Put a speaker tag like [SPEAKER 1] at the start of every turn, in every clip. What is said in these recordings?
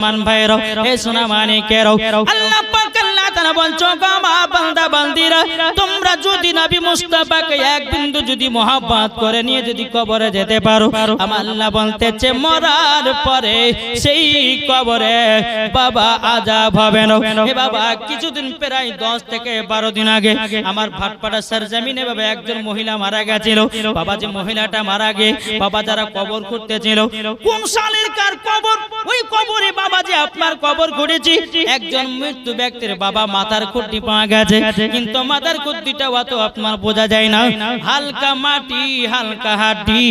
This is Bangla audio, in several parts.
[SPEAKER 1] মান ভাইরাও হে সোনা মানিকেরাও আল্লাহ আমার আল্লাহ বলতেছে, মরার কিছুদিন প্রায় দশ থেকে বারো দিন আগে আমার ভাটপাড়া সরজমিনে বাবা একজন মহিলা মারা গেছিল। বাবা যে মহিলাটা মারা গে বাবা যারা কবর করতেছিল কোন সালের কার কবর? ওই কবরে বাবা যে আপনার কবর করেছি একজন মৃত্যু ব্যক্তির বাবা মাথার কুটি পাওয়া গেছে। কিন্তু মাথার কুটিটা অত আপনার বোঝা যায় না। হালকা মাটি, হালকা হাড্ডি।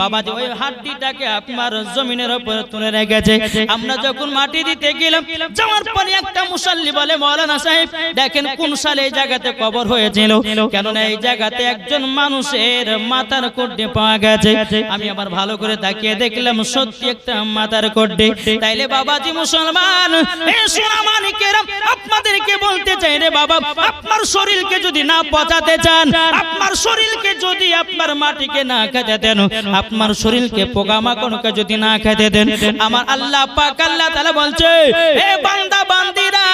[SPEAKER 1] বাবা যে ওই হাড্ডিটাকে আপনার জমিনের উপর তুলে রেখেছে। আমরা যখন মাটি দিতে গেলাম, যাওয়ার পরে একটা মুসল্লি বলে, মৌলানা সাহেব, দেখেন কোন সালে এই জায়গাতে কবর হয়েছিল? কেননা এই জায়গাতে একজন মানুষের মাথার কোড্ডে পাওয়া গেছে। আমি আবার ভালো করে তাকিয়ে দেখলাম, সত্যি একটা মাথার কোড্ডে তাইলে বাবাজি মুসলমান, এ সোনা বলতে চাই রে বাবা, আপনার শরীরকে যদি না পচাতে চান, আপনার শরীরকে যদি আপনার মাটিকে না খেতে দেন, আপনার শরীরকে পোকামাকড়কে যদি না খেতে দেন, আমার আল্লাহ পাক আল্লাহ তাআলা বলছে হে বান্দা, বান্দিরা,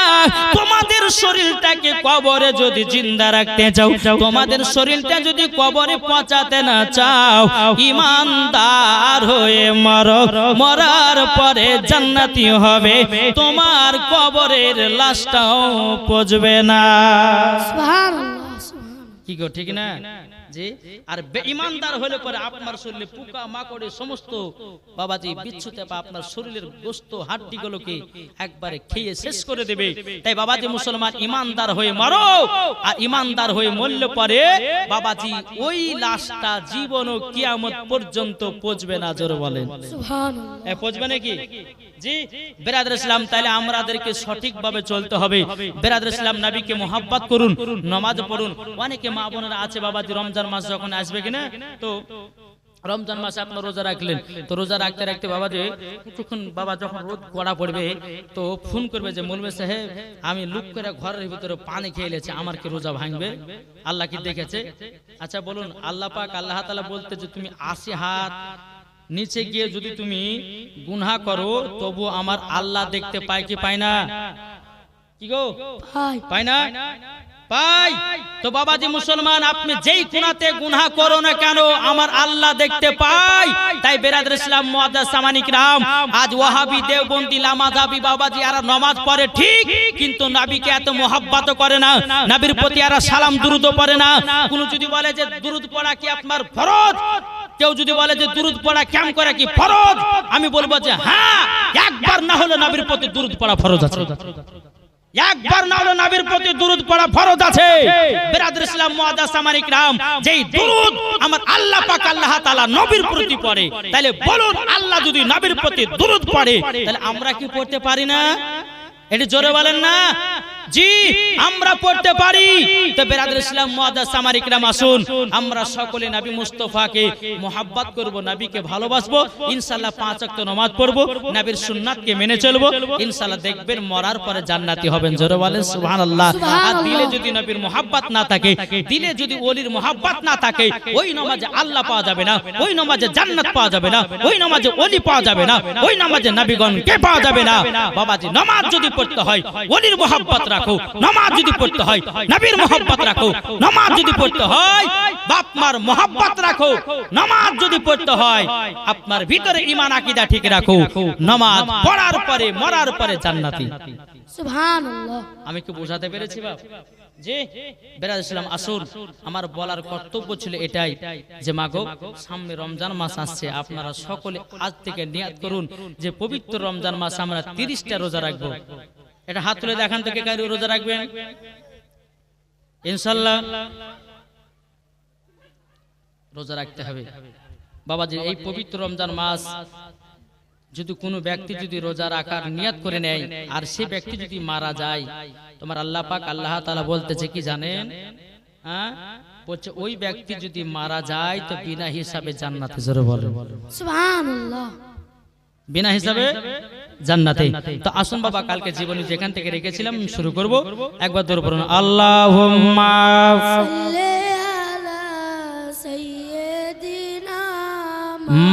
[SPEAKER 1] তোমাদের শরীরটাকে কবরে যদি জিন্দা রাখতে চাও, তোমাদের শরীরটা যদি কবরে পচাতে না চাও, ইমানদার হয়ে মর। মরার পরে জান্নাতি হবে। তোমার কবরের লাশটাও পচবে না। কি গো ঠিক না? জি? আর বেঈমানদার হলে পরে আপনার শরীরে পোকা মাকড়ে সমস্ত বাবাজি বিচ্ছুতে বা আপনার শরীরের গোস্ত হাড্ডিগুলোকে একবারে খেয়ে শেষ করে দেবে? তাই বাবাজি মুসলমান ইমানদার হয়ে মারো! আর ইমানদার হয়ে মরলে পরে বাবাজি ওই লাশটা জীবন ও কিয়ামত পর্যন্ত পচবে না জোরে বলেন।
[SPEAKER 2] সুবহানাল্লাহ।
[SPEAKER 1] এ, পচবে নাকি? কড়া পড়বে, তো ফোন করবে যে মলবে সাহেব, আমি লুক করে ঘরের ভিতরে পানি খেয়ে আমার কি রোজা ভাঙবে? আল্লাহ কি দেখেছে? আচ্ছা বলুন, আল্লাহ পাক আল্লাহ বলতে যে, তুমি আশি হাত নিচে গিয়ে যদি তুমি গুনহা করো তবু আমার আল্লাহ দেখতে পায় কি পায় না? কি গো? পায়। না? পাই তো বাবাজি মুসলমান আপনি যেই কোনাতে গুনাহ করো না কেন আমার আল্লাহ দেখতে পাই তাই বেরাদর ইসলাম মুআদ্দাস সামানিক রাম আজ ওয়াহাবি দেওবন্দি লামাজাবি বাবাজি আর নামাজ পড়ে ঠিক কিন্তু নবীকে এত মোহাব্বত করে না নবীর প্রতি আর সালাম দুরুদ পড়ে না। কোন যদি বলে যে দুরুদ পড়া কি আপনার ফরজ? কেউ যদি বলে যে দুরুদ পড়া কেম করে কি ফরজ? আমি বলব যে হ্যাঁ একবার না হলে নবীর প্রতি দুরুদ পড়া ফরজ আছে। একবার না হলে প্রতি দুরুদ পড়া ফরজ আছে। বিরাদর ইসলাম রাম যেই আমার আল্লাহ পাক, আল্লাহ নবীর প্রতি পড়ে তাহলে বলুন আল্লাহ যদি নবীর প্রতি দুরুদ পড়ে তাহলে আমরা কি পড়তে পারি না? এটি জোরে বলেন না। জি আমরা পড়তে পারি। তো বেরাদর ইসলাম মুআদ্দাস সামারিক রাম আসুন। আমরা সকলে নবী মুস্তাফাকে মোহাব্বত করব নবীকে ভালোবাসবো। ইনশাআল্লাহ পাঁচ ওয়াক্ত নামাজ পড়ব নবীর সুন্নাতকে মেনে চলবো। ইনশাআল্লাহ দেখবেন মরার পরে জান্নাতি হবেন। জোরে বলেন সুবহানাল্লাহ। আর দিলে যদি নবীর মোহাব্বত না থাকে দিলে যদি ওলির মোহাব্বত না থাকে ওই নামাজে আল্লাহ পাওয়া যাবে না ওই নামাজে জান্নাত পাওয়া যাবে না ওই নামাজে ওলি পাওয়া যাবে না ওই নামাজে নবীগণ কে পাওয়া যাবে না? বাবাজি নামাজ যদি পড়তে হয় ওলির মোহাব্বত রাখো। নামাজ যদি পড়তে হয় নবীর মোহাব্বত রাখো নামাজ যদি পড়তে হয় বাপ মার মোহাব্বত রাখো নামাজ যদি পড়তে হয় আপনার ভিতরে ঈমান আকীদা ঠিক রাখো নামাজ পড়ার পরে মরার পরে জান্নাতি।
[SPEAKER 2] সুবহানাল্লাহ।
[SPEAKER 1] আমি কি বোঝাতে পেরেছি বাপ? জি বেরাজ ইসলাম আসুন আমার বলার কর্তব্য ছিল এটাই যে মাগো সামনে রমজান মাস আসছে আপনারা সকলে আজ থেকে নিয়াত করুন যে পবিত্র রমজান মাস আমরা তিরিশটা রোজা রাখব। এটা হাত তুলে দেখান থেকে কারি রোজা রাখবেন? ইনশাল্লাহ। রোজা রাখতে হবে। বাবাজি এই পবিত্র রমজান মাস যদি কোনো ব্যক্তি যদি রোজা রাখার নিয়াত করে নেয় আর সে ব্যক্তি যদি মারা যায় তোমার আল্লাহ পাক আল্লাহ তাআলা বলতেছে কি জানেন? হ্যাঁ? বলছে ওই ব্যক্তি যদি মারা যায় তো বিনা হিসাবে জান্নাতে জোরে বলে
[SPEAKER 2] সুবহানাল্লাহ।
[SPEAKER 1] বিনা হিসাবে জান্নাতে। তো আসুন বাবা কালকে জীবনী যেখান থেকে রেখেছিলাম শুরু করব। একবার দৌড় পড়ুন
[SPEAKER 2] আল্লাহ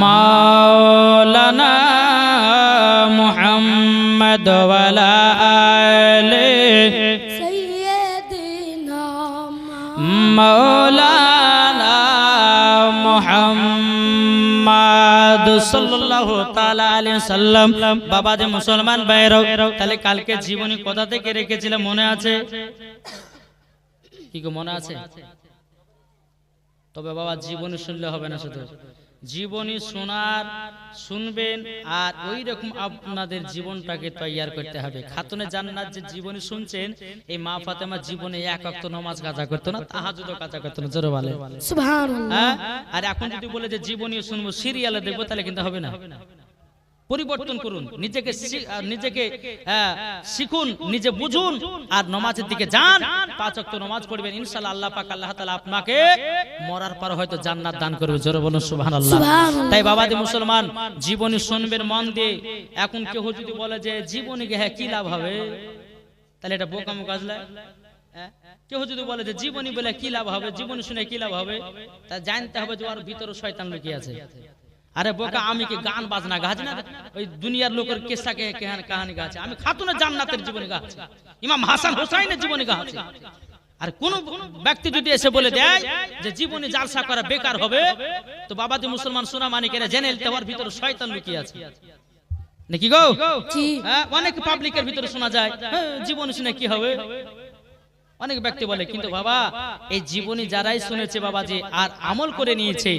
[SPEAKER 1] মাওলানা মুহাম্মদ ওয়ালা সাল্লাল্লাহু সাল্লাম। বাবা যে মুসলমান ভাইরাও তাহলে কালকে জীবনী কথা থেকে রেখেছিলাম মনে মনে আছে? তবে বাবা, জীবনী শুনলে হবে না শুধু। জীবনী শোনার শুনবেন আর ওই রকম আপনাদের জীবনটাকে তৈয়ার করতে হবে। খাতুনে জান্নাত যে জীবনী শুনছেন এই মা ফাতেমা জীবনে এক অক্ত নমাজ কাজা করতো না তাহাজুদও কাজা করতো না জোরে বলে হ্যাঁ? আর এখন যদি বলে যে জীবনী শুনব সিরিয়ালে দেখব তাহলে কিন্তু হবে না। পরিবর্তন করুন। নিজেকে নিজেকে শিখুন নিজে বুঝুন আর নমাজের দিকে যান। পাঁচ ওয়াক্ত নমাজ পড়বেন। ইনশাআল্লাহ আল্লাহ পাক আল্লাহ তাআলা আপনাকে মরার পর হয়তো জান্নাত দান করবে। জোরে বলুন সুবহানাল্লাহ।
[SPEAKER 2] সুবহানাল্লাহ।
[SPEAKER 1] তাই বাবাদি মুসলমান জীবনী শুনবেন মন দিয়ে। এখন কেউ যদি বলে যে জীবনীকে হ্যাঁ কি লাভ হবে? তাহলে এটা বোকামো কাজলা হ্যাঁ? কেউ যদি বলে যে জীবনী বলে কি লাভ হবে? জীবনী শুনে কি লাভ হবে? তা জানতে হবে যে ওর ভিতরে শয়তান লুকিয়ে আছে। আরে বোকা আমি কি গান বাজনা গাছ না? ওই দুনিয়ার লোকের কেসাকে কেহান কাহানি গাছে। আমি খাতুনের জান্নাতের জীবনী গাছ। ইমাম হাসান হোসাইনের জীবনী গাছ। আর কোন ব্যক্তি যদি এসে বলে দেয় যে জীবনী জালসা করা বেকার হবে তো বাবাদি মুসলমান সোনা মানিকেরা জেনে নিতে ওর ভিতরে শয়তান লুকিয়ে আছে। নাকি গো? হ্যাঁ, অনেক পাবলিকের ভিতরে শোনা যায়। হ্যাঁ, জীবন শুনে কি হবে? অনেক ব্যক্তি বলে কিন্তু বাবা এই জীবনী যারাই শুনেছে বাবা যে আর আমল করে নিয়েছে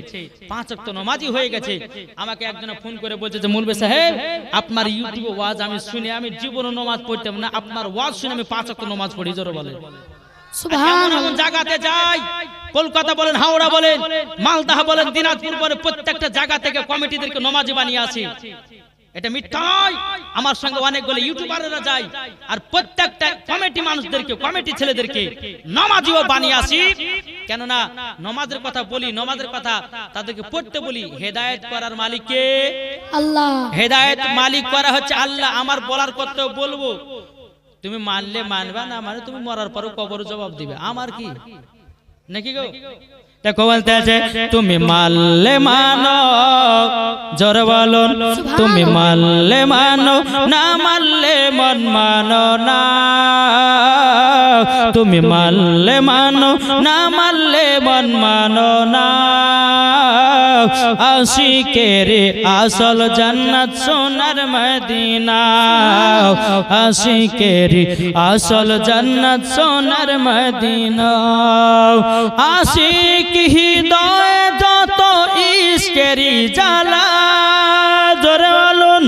[SPEAKER 1] পাঁচ অক্ট নমাজি হয়ে গেছে। আমাকে একজন ফোন করে বলছে যে মুলবে সাহেব আপনার ইউটিউব ওয়াজ আমি শুনে আমি জীবন নমাজ পড়তাম না আপনার ওয়াজ শুনে আমি পাঁচ অক্ট নমাজ পড়ি জোর বলে জায়গাতে যাই কলকাতা বলেন হাওড়া বলেন মালদাহ বলেন দিনাজপুর বলেন প্রত্যেকটা জায়গা থেকে কমিটিদেরকে নমাজি বানিয়ে আছে এটা মিথ্যাই আমার সঙ্গে অনেকগুলো ইউটিউবাররা যায় আর প্রত্যেকটা কমিটি মানুষদেরকে কমিটি ছেলেদেরকে নমাজিও বানিয়ে আসি। কেননা নমাজের কথা বলি নমাজের কথা তাদেরকে পড়তে বলি হেদায়েত করার মালিককে।
[SPEAKER 2] আল্লাহ।
[SPEAKER 1] হেদায়েত মালিক করা হচ্ছে আল্লাহ আমার বলার কথা বলব। তুমি মানলে মানবা না মানে তুমি মরার পরও কবর জবাব দিবে। আমার কি? নাকি গো? দেখো বলতেছে তুমি মানলে মানো জোর বলো তুমি মানলে মানো না মানলে মন মানো না। তুমি মানলে মানো না মানলে মন মানো না। আশিকের আসল জান্নাত সোনার মদিনা। আশিকের আসল জান্নাত সোনার মদিনা। আশিক হৃদয় যত ইশকেরি জ্বালা জোরে বলুন।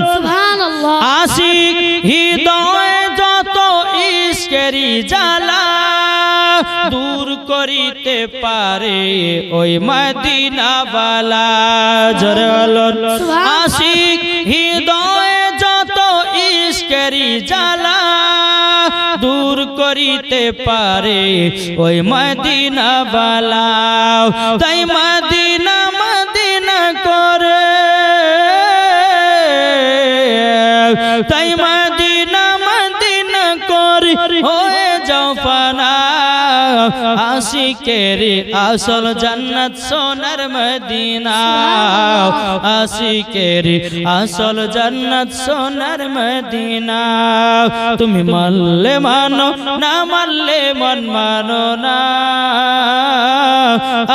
[SPEAKER 1] আশিক হৃদয় যত ইশকেরি জালা দূর করিতে পারে ওই মদিনা বালা জোরে আশিক, হৃদয় যত ইশকেরি জ্বালা দূর করিতে পারে ওই মদিনা বালা তাই মদিনা মদিনা করে। তাই মদিনা মদিনা করি। হয়ে যাও ফানা আশিকের আসল জান্নাত সোনার মদিনা। আশিকের আসল জান্নাত সোনার মদিনা। তুমি মানলে মানো, না মানলে মন মানো না।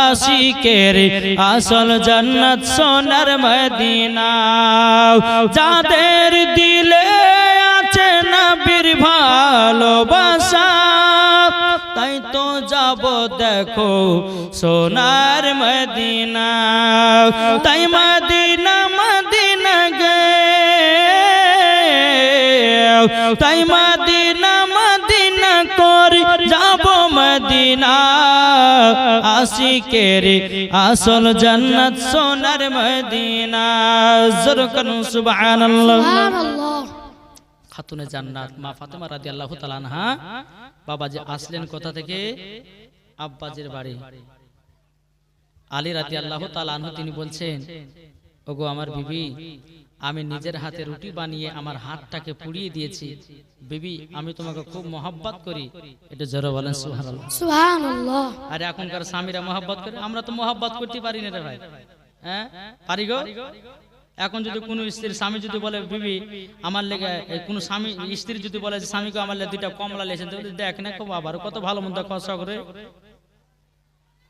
[SPEAKER 1] আশিকের আসল জান্নাত সোনার মদিনা। যাদের দিলে আছে নবীর ভালোবাসা তাই তো যাব দেখো সোনার মদিনা। তাই মদিনা মদিনা গে। তাই মদিনা মদিনা করি যাব মদিনা। আশিকের আসল জান্নাত সোনার মদিনা। জোর
[SPEAKER 2] করুন সুবহানাল্লাহ।
[SPEAKER 1] খাতুনে জান্নাত মা ফাতেমা রাদিয়াল্লাহু তাআলা আনহা। বাবা যে আসলেন কোথা থেকে? আব্বাজের বাড়ি। আলী রাতি আল্লাহ তালু তিনি বলছেন ওগো আমার বিবি আমি নিজের হাতে রুটি বানিয়ে আমার হাতটাকে পুড়িয়ে দিয়েছি। বিবি আমি তোমাকে খুব মহাব্বত করি। এটা জোরে বলেন আর এখনকার স্বামীরা মহাব্বত করে আমরা তো মহব্বত করতে পারি না রে ভাই। হ্যাঁ? পারি গো? এখন যদি কোনো স্ত্রীর স্বামী যদি বলে বিবি আমার লেগে কোনো স্বামী স্ত্রী যদি বলে যে স্বামীকে আমার লেগে দুইটা কমলা লেগেছে দেখ না খুব আবার কত ভালো মন্দ খরচা করে।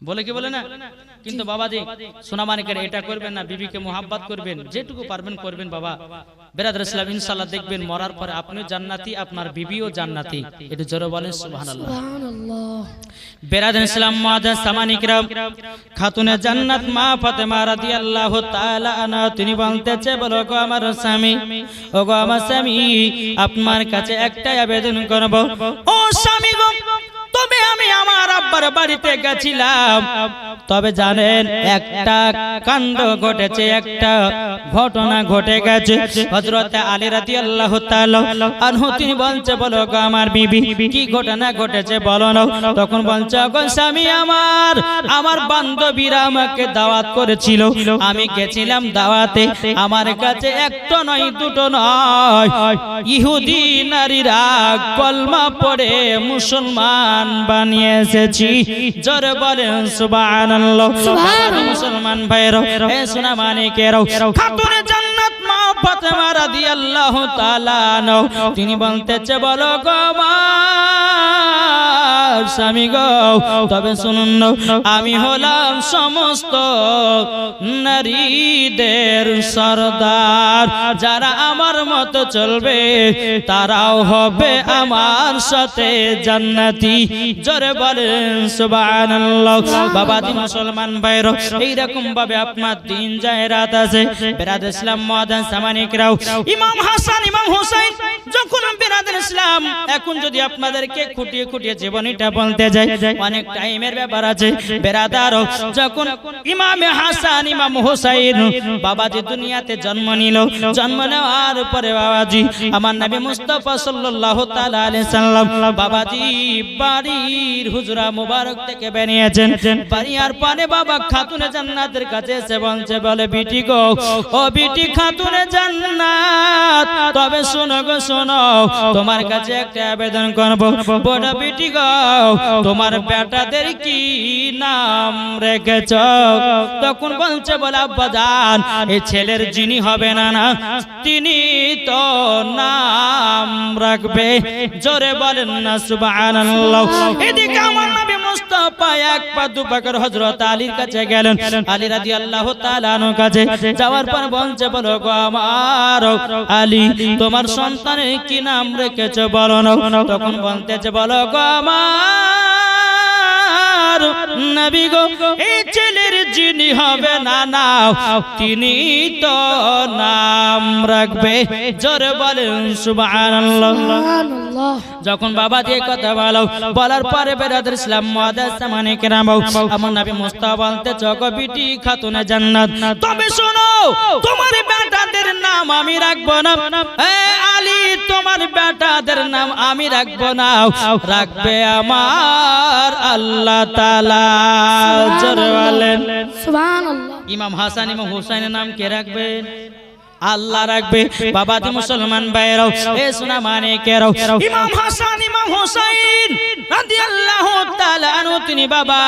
[SPEAKER 1] বলে কি বলে না? কিন্তু বাবা দি সোনামানিকের এটা করবেন না বিবিকে মোহাব্বাত করবেন যেটুকু পারবেন করবেন বাবা। বেরাদ ইসলাম ইনশাল্লাহ দেখবেন মরার পরে আপনিও জান্নাতি আপনার বিবিও জান্নাতি। একটু জোরে বলেন সুবহানাল্লাহ।
[SPEAKER 2] সুবহানাল্লাহ।
[SPEAKER 1] বেরাদ ইসলাম মুআদ্দাস সামানিকরাম খাতুনে জান্নাত মা ফাতেমা রাদিয়াল্লাহু তাআলা আনা তিনি বলতেছে বলো গো আমার স্বামী ও গো আমার স্বামী আপনার কাছে একটাই আবেদন করব। ও স্বামী গো তবে আমি আমার আব্বার বাড়িতে গেছিলাম। তবে জানেন, একটা কাণ্ড ঘটেছে, একটা ঘটনা ঘটে গেছে। হযরত আলী রাদিয়াল্লাহু তাআলা আনহু, তিনি বলছে, বলো গো আমার বিবি, কি ঘটনা ঘটেছে বলো না। তখন বলছে স্বামী আমার আমার বান্ধবীরা আমাকে দাওয়াত করেছিল। আমি গেছিলাম দাওয়াতে। আমার কাছে একটা নয়, দুটো নয়। ইহুদি নারীরা কলমা পড়ে মুসলমান বানিয়ে এসেছি জোরে বলেন সুবহানাল্লাহ। মুসলমান ভাইরা এ সোনা মানিকেরাও। খাতুনে জান্নাত ফাতেমা রাদিয়াল্লাহু তাআলা তিনি বলতেছে, বলো গো আমার স্বামী গো, তবে শুনুন আমি হলাম সমস্ত নারীদের সরদার। যারা আমার মতো চলবে, তারাও হবে আমার সাথে জান্নাতি। জোরে বলেন, সুবহানাল্লাহ। বাবা দি মুসলমান ভাইরো এইরকম ভাবে আপনার দিন যায়, রাত আছে বেরাদ ইসলাম মহাদান ইমাম হাসান, ইমাম যখন ইসলাম, এখন যদি আপনাদেরকে জীবনীটা বলতে যাই, অনেক টাইমের ব্যাপার আছে। বেরাদার যখন ইমামে হাসান, ইমাম বাবাজি দুনিয়াতে জন্ম নিল, জন্ম নেওয়ার পরে বাবাজি, আমার নবী মুস্তাফা সাল্লাল্লাহু তাআলা আলাইহি সাল্লাম বাবাজি বাড়ির হুজরা মুবারক থেকে বেরিয়েছেন। বাড়িয়ার পানে বাবা খাতুনে জান্নাতের কাছে এসে বলছে, বলে, বিটি গো, ও বিটি খাতুনে জান্নাত। তবে শোনো গো, শোনো, তোমার কাছে একটা আবেদন করব। বড় বিটি গো, তোমার বেটাদের কি নাম রেখেছ? তখন বলছে, বলে আব্বাজান এই ছেলের যিনি হবে না না, তিনি তো নাম রাখবে। জোরে বলেন না, সুবহানাল্লাহ। এদিকে আমার নবী মুস্তাফা এক পা হযরত আলীর কাছে গেলেন। আলী রাদিয়াল্লাহু তাআলা আনহুর কাছে যাওয়ার বলো গো আমার আলী, তোমার সন্তানের কি নাম রেখেছে? বলো তখন বলতেছে, বলো গো আমার নবী গো এই ছেলের যিনি হবে না না। তিনি তো নাম রাখবে জোরে বলেন সুবহানাল্লাহ। যখন বাবা দিয়ে কথা বলো বলার পরে বেরাদের ইসলাম মুআদ্দাস সামানে কেরাম। আমার নবী মুস্তাফা বলতে চকো বিটি খাতুনে জান্নাত। তবে শোনো তোমার বেটাদের নাম আমি রাখব না। এ আলী তোমার বেটাদের নাম আমি রাখব না। রাখবে আমার আল্লাহ তাআলা জোরে বলেন।
[SPEAKER 2] সুবহানাল্লাহ।
[SPEAKER 1] ইমাম হাসান ইমাম হুসাইনের নাম কে রাখবেন? আল্লাহ রাখবে। বাবা দি মুসলমান ভাইরাও এ সোনা মানে কেরাও। ইমাম হাসান ইমাম হুসাইন রাদিয়াল্লাহু তাআলা আনহু তিনি বাবা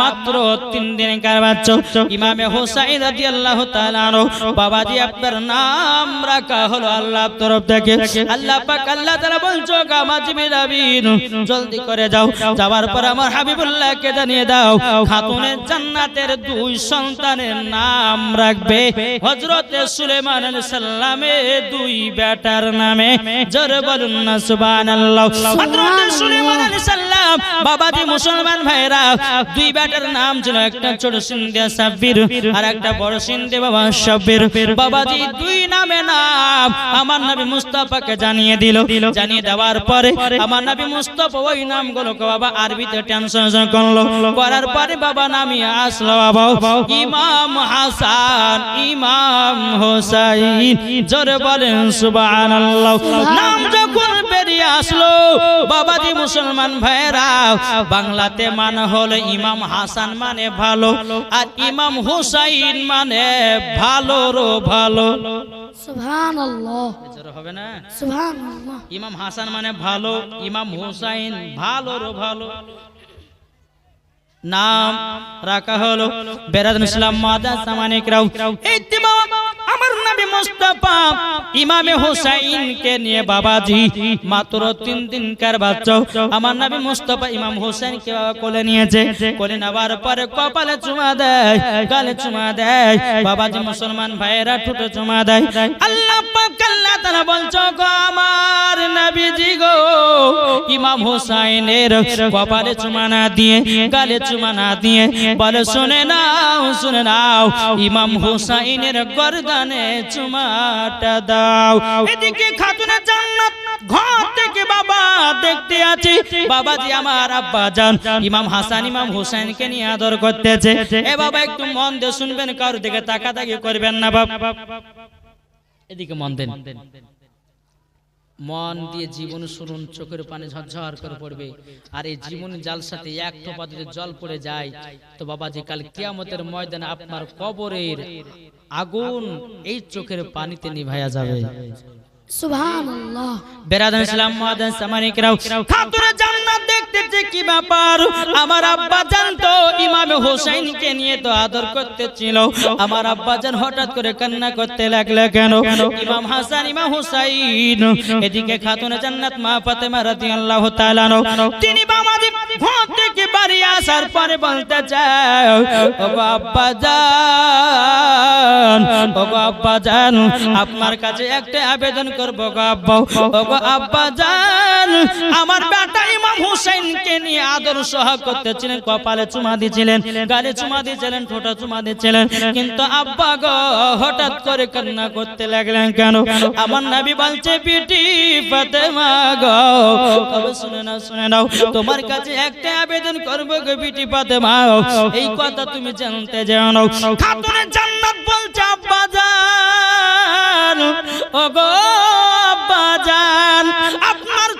[SPEAKER 1] মাত্র তিন দিনের বাচ্চা ইমামে হুসাইন রাদিয়াল্লাহু তাআলা আনহু বাবা দি আপনার নাম রাখা হলো আল্লাহ তরফ থেকে। আল্লাহ পাক আল্লাহ তাআলা বলছো গামাজি মিলাবিন জলদি করে যাও। যাওয়ার পর আমার হাবিবুল্লাহকে জানিয়ে দাও খাতুনের জান্নাতের দুই সন্তানের নাম রাখবে হযরতে সুলেমান। আলাইহিস সালামের দুই বেটার নামে জোরে বলুন না সুবহানাল্লাহ। হযরতে সুলেমান আলাইহিস বাবাজি মুসলমান ভাইরা দুই বেটার নাম ছিল একটা ছোট সিন্ধে সাব্বির আর একটা বড় সিন্ধে বাবা সাব্বির। বাবাজি দুই নামে নাম আমার নবী মুস্তাফাকে জানিয়ে দিল। জানিয়ে দেওয়ার পরে আমার নবী মুস্তাফা ওই নামগুলোকে বাবা আরবিতে ট্রান্সলেশন করল। করার পরে বাবা নামি আসলো বাবা। ইমাম হাসান ইমাম জোরে বলেন সুবহানাল্লাহ। নাম যখন বেরিয়ে আসলো বাবাজি মুসলমান ভাইরা বাংলাতে মানে হলো ইমাম হাসান মানে ভালো আর ইমাম হুসাইন মানে ভালোরও ভালো।
[SPEAKER 2] সুবহানাল্লাহ।
[SPEAKER 1] জোরে হবে না?
[SPEAKER 2] সুবহানাল্লাহ।
[SPEAKER 1] ইমাম হাসান মানে ভালো ইমাম হুসাইন ভালোরও ভালো। নাম রাখা হলো বেরাদ ইসলাম মাদা সামানিক রাও। ইত্তিমা আমার মুস্তাফা ইমামে হুসাইনকে নিয়ে বাবাজি, মাত্র তিন দিনকার বাচ্চা? আমার নবী মুস্তাফা ইমাম হুসাইনকে বাবা কোলে নিয়েছে। কোলে নেওয়ার পরে কপালে চুমা দেয়, গালে চুমা দেয়। বাবাজি মুসলমান ভাইয়েরা ঠুটে চুমা দেয়। আল্লাহ পাক, আল্লাহ তাআলা বলছো গো আমার নবীজি গো, ইমাম হুসাইনের কপালে চুমা না দিয়ে, গালে চুমা না দিয়ে, বলে, শুনে নাও শুনে নাও, ইমাম হুসাইনের গর্দানে চুমাটা দাও। এদিকে খাতুনে জান্নাত ঘর থেকে বাবা দেখতে আছে। বাবাজি আমার আব্বা জান, ইমাম হাসান, ইমাম হুসাইনকে নিয়ে আদর করতেছে। এ বাবা, একটু মন দিয়ে শুনবেন কারোর দিকে তাকাতাকি করবেন না বাবা এদিকে মন দেন। মন দিয়ে জীবন শুনুন, চোখের পানি ঝরঝর করে পড়বে। আর এই জীবন জালসাতে এক টোপা যদি জল পড়ে যায়, তো বাবাজি কাল কিয়ামতের ময়দানে আপনার কবরের আগুন এই চোখের পানিতে নিভাইয়া যাবে। আমার আব্বা জান তো ইমাম নিয়ে তো আদর করতে ছিল আমার আব্বা জান হঠাৎ করে কান্না করতে লাগল কেন? ইমাম হাসান, ইমাম হুসাইন, এদিকে খাতুনে জান্নাত মা ফাতেমা রাদিয়াল্লাহু তাআলা তিনি থেকে বাড়ি আসার পরে বলতে চায়, ও জান ও জান, আপনার কাছে একটা আবেদন করব গো আব্বা। ও আব্বা জান আমার বেটা ইমাম হুসাইনকে নিয়ে আদর সহ করতেছিলেন, কপালে চুমা দিয়েছিলেন গালে চুমা দিয়েছিলেন ঠোঁটা চুমা দিয়েছিলেন কিন্তু আব্বা গো, হঠাৎ করে কান্না করতে লাগলেন কেন? আমার নবী বলছে, বিটি ফাতেমা গো, তবে শুনে নাও শুনে নাও, তোমার কাছে একটা আবেদন করব গো বিটি ফাতেমা। এই কথা তুমি জানতে জানো খাতুনে জান্নাত বলছে আব্বা জান ও গো আব্বা আপনার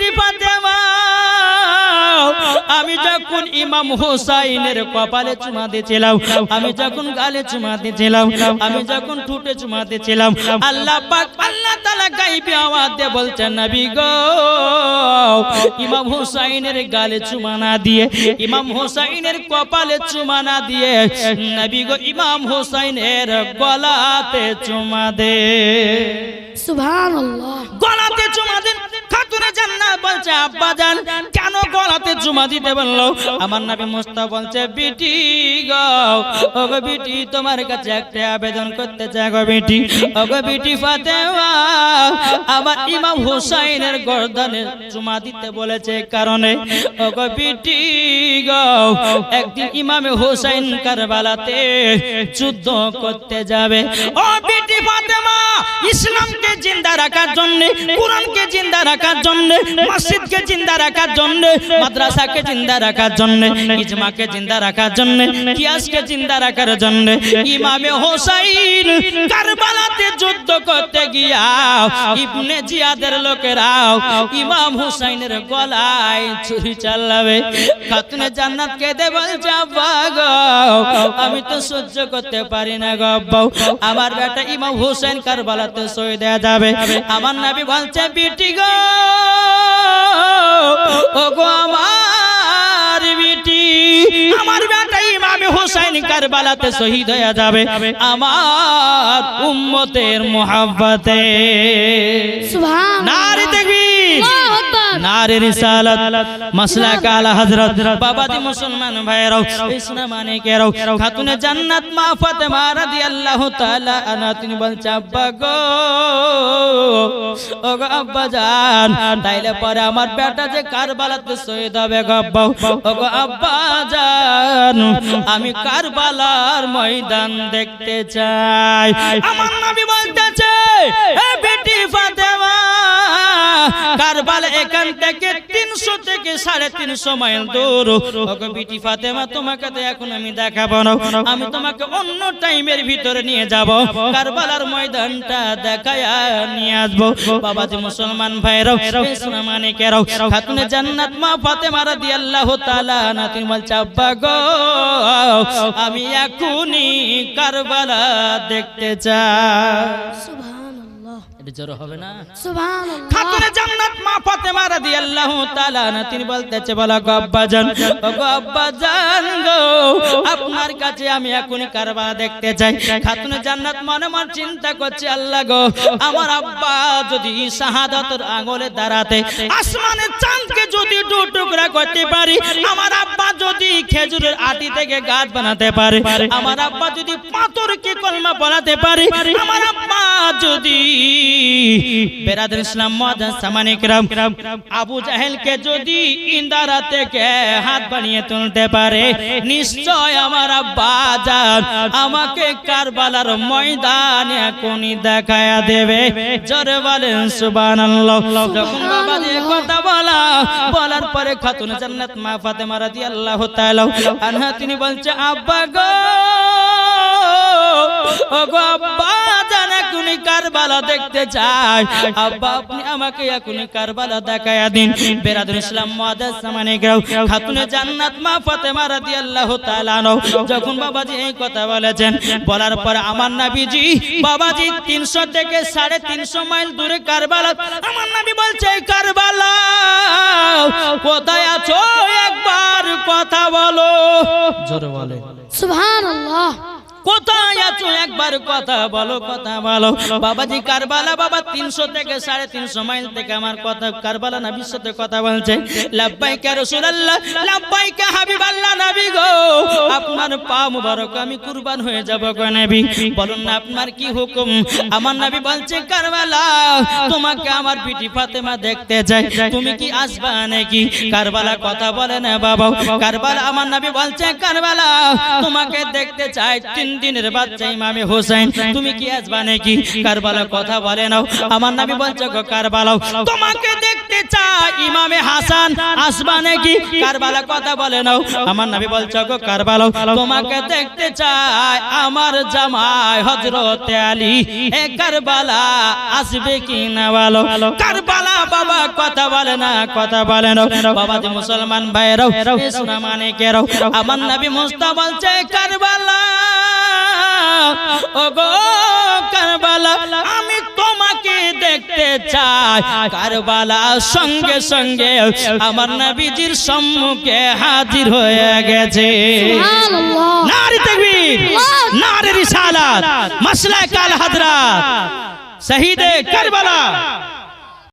[SPEAKER 1] বিটি ফাতেমা আমি যখন ইমাম হোসাইনের কপালে চুমা দিয়েছিলাম আমি যখন গালে চুমা দিয়েছিলাম আমি যখন ঠুটে চুমা দিয়েছিলাম আল্লাহ পাক আল্লাহ তাআলা গাইবে আওয়াজ দিয়ে বলছেন নবী গো ইমাম হোসাইনের গালে চুমা না দিয়ে ইমাম হোসাইনের কপালে চুমা না দিয়ে নবী গো ইমাম হোসাইনের গলাতে চুমা দে।
[SPEAKER 2] সুবহান আল্লাহ
[SPEAKER 1] গলাতে বলছে আব্বা জান কেন গলাতে চুমা দিতে বলল, আমার নবী মুস্তা বলছে, বিটি গো ও গো বিটি, তোমার কাছে একটা আবেদন করতে চাই গো বিটি। ও গো বিটি ফাতেমা, আমার ইমাম হুসাইনের গর্দনে চুমা দিতে বলেছে কারণে। ও গো বিটি গো, একদিন ইমামে হুসাইন কারবালাতে যুদ্ধ করতে যাবে। ও বিটি ফাতেমা, ইসলামকে জিন্দা রাখার জন্য, কোরআনকে জিন্দা রাখার জন্য, মসজিদকে জিন্দা রাখার জন্য মাদ্রাসাকে জিন্দা রাখার জন্য, ইজমাকে জিন্দা রাখার জন্য, কিয়াসকে জিন্দা রাখার জন্য, ইমামে হোসাইন কারবালাতে যুদ্ধ করতে গিয়া ইবনে জিয়াদের লোকেরাও ইমাম হুসাইনের গলায় ছুরি চালাবে। খাতুনে জান্নাত কেঁদে বলছে গো, আমি তো সহ্য করতে পারি না গো আব্বা আমার বেটা ইমাম হুসাইন কারবালাতে সই দেয়া যাবে। আমার নবী বলছে, বিটি গো ও গো আমার বিটি আমার বেটা ইমাম হোসেন কারবালাতে শহীদ হয়ে যাবে। আমার উম্মতের মোহাব্বতে। নারী দেখবি নারী রিসালাত মাসলা কালা হযরত মুসলমান ভাইরাও ইসলাম মানিকেরাও খাতুনে জান্নাত মা ফাতেমা রাদিয়াল্লাহু তাআলা তিনি বলছে আব্বা গো ও গো আব্বা জান তাইলে পরে আমার বেটা যে কারবালাতে শহীদ হবে গো আব্বা ও গো আব্বা জান আমি কারবালার ময়দান দেখতে চাই। আমার নবী বলতেছে এ বেটি ফাতেমা কারবাল এখান থেকে তিনশো থেকে সাড়ে তিনশো মাইল দূর। বিটি ফাতেমা, তোমাকে তো এখন আমি দেখাবো না। আমি তোমাকে অন্য টাইমের ভিতরে নিয়ে যাব। কারবালার ময়দানটা দেখায় নিয়ে আসব। বাবাজি মুসলমান ভাইরাও মানে কেরাও, খাতুনে জান্নাত মা ফাতেমা রাদিয়াল্লাহু তাআলা না তুমি বলছে আব্বা গো, আমি এখনই কারবালা দেখতে চাই।
[SPEAKER 2] সুবহানাল্লাহ
[SPEAKER 1] এটা হবে না। খাতুনে জান্নাত মা ফাতেমা রাদিয়াল্লাহু তাআলা না তিনি বলতেছে বলা গো আব্বা ও গো আব্বা গো আপনার কাছে আমি এখনই কারবালা দেখতে চাই। খাতুনে জান্নাত মনে মন চিন্তা করছে আল্লাহ গো আমার আব্বা যদি শাহাদাতের আঙুলে দাঁড়াতে আসমানের চাঁদকে যদি দু টুকরা করতে পারি আমার আব্বা যদি খেজুরের আটি থেকে গাছ বানাতে পারে আমার আব্বা যদি পাথর পাথরকে কলমা বানাতে পারে আমার আব্বা যদি বেরাদুল ইসলাম মহাদান সামানিক রাম আবু জাহেলকে যদি ইন্দারা থেকে হাত বানিয়ে তুলতে পারে, নিশ্চয় আমার আব্বা জান আমাকে কারবালার ময়দানে এখনই দেখায়া দেবে। জোরে বলেন, সুবহানাল্লাহ। যখন বাবা দিয়ে কথা বলা, বলার পরে খাতুন জান্নাত মা ফাতেমা রাদিয়াল্লাহু তাআলা আনহা, তিনি বলছে, আব্বা গো ও গো আব্বা জান এখনই কারবালা দেখতে চাই, আব্বা, আপনি আমাকে এখনই কারবালা দেখায়া দিন। বেরাদুল ইসলাম মুআদ্দাস সামানে গাও খাতুনে জান্নাত মা ফাতেমা রাদিয়াল্লাহু তাআলা আনহু। যখন বাবাজি এই কথা বলেছেন, বলার পর আমার নবীজি, বাবাজি 300 থেকে 350 মাইল দূরে কারবালা, আমার নবী বলছে, "এই কারবালা, কোথায় আছো? একবার কথা বলো। জোরে বলে।
[SPEAKER 2] সুবহানাল্লাহ।
[SPEAKER 1] কোথায় আছো? একবার কথা বলো কথা বলো। বাবাজি কারবালা বাবা তিনশো থেকে সাড়ে তিনশো মাইল থেকে আমার কথা কারবালা নবীর সাথে কথা বলছে। লাব্বাইকা রাসূলুল্লাহ লাব্বাইকা হাবিবাল্লাহ নবী গো। আপনার পা মুবারক আমি কুরবান হয়ে যাব গো নবী। বলুন না আপনার কি হুকুম? আমার নবী বলছে কারবালা তোমাকে আমার বিটি ফাতেমা দেখতে চাই। তুমি কি আসবা নাকি? কারবালা কথা বলে না বাবা কারবালা আমার নবী বলছে কারবালা তোমাকে দেখতে চাই। তিন দিনের বাচ্চা ইমামে হোসেন তুমি কি আসবা নাকি? কারবালা কথা বলে নাও। আমার নবী বলছে, গো কারবালা তোমাকে দেখতে চাই ইমামে হাসান আসবা নাকি? কারবালা কথা বলে নাও। আমার নবী বলছে, গো কারবালা তোমাকে দেখতে চাই আমার জামাই হযরত আলী। এ কারবালা আসবে কি না বলো কারবালা বাবা কথা বলে না, কথা বলে না বাবা মুসলমান ভাইরাও শোনা মানে কেরাও। আমার নবী মুস্তা বলছে, কারবালা ও গো কারবালা আমি তোমাকে দেখতে চাই। কারবালা সঙ্গে সঙ্গে আমার নবীজির সম্মুখে হাজির হয়ে গেছে। নারী তাকবীর নারী রিসালাত মাসলা কাল হাদরাত শহীদে কারবালা।